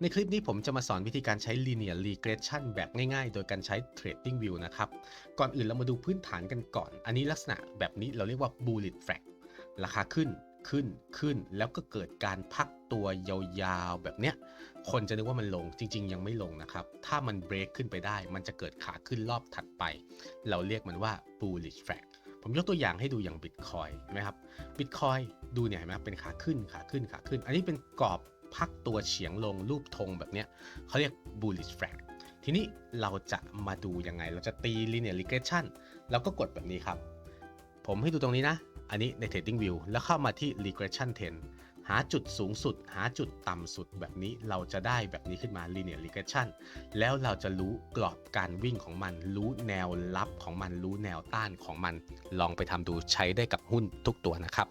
ในคลิปนี้ผมจะมาสอนวิธีการใช้ linear regression แบบง่ายๆ โดยการใช้ trading view นะครับ ก่อนอื่นเรามาดูพื้นฐานกันก่อน อันนี้ลักษณะแบบนี้เราเรียกว่า bullet flag ราคาขึ้นขึ้นขึ้นแล้วก็เกิดการพักตัวยาวๆ แบบเนี้ย คนจะนึกว่ามันลงจริง ๆ ยังไม่ลงนะครับ ถ้ามัน break ขึ้นไปได้ มันจะเกิดขาขึ้นรอบถัดไป เราเรียกมันว่า bullish flag ผมยกตัวอย่างให้ดูอย่าง Bitcoin เห็นไหมครับ Bitcoin ดูเนี่ยเห็นไหมเป็นขาขึ้นขาขึ้นขาขึ้น อันนี้เป็นกรอบ พักตัวเฉียงลงรูปธงแบบเนี้ยเขาเรียก bullish flag ทีนี้เราจะมาดูยังไง เราจะตี linear regression เราก็กดแบบนี้ครับ ผมให้ดูตรงนี้นะ อันนี้ใน trading view แล้วเข้ามาที่ regression trend หาจุดสูงสุด หาจุดต่ำสุดแบบนี้เราจะได้แบบนี้ขึ้นมา linear regression แล้วเราจะรู้กรอบการวิ่งของมัน รู้แนวรับของมัน รู้แนวต้านของมัน ลองไปทำดูใช้ได้กับหุ้นทุกตัวนะครับ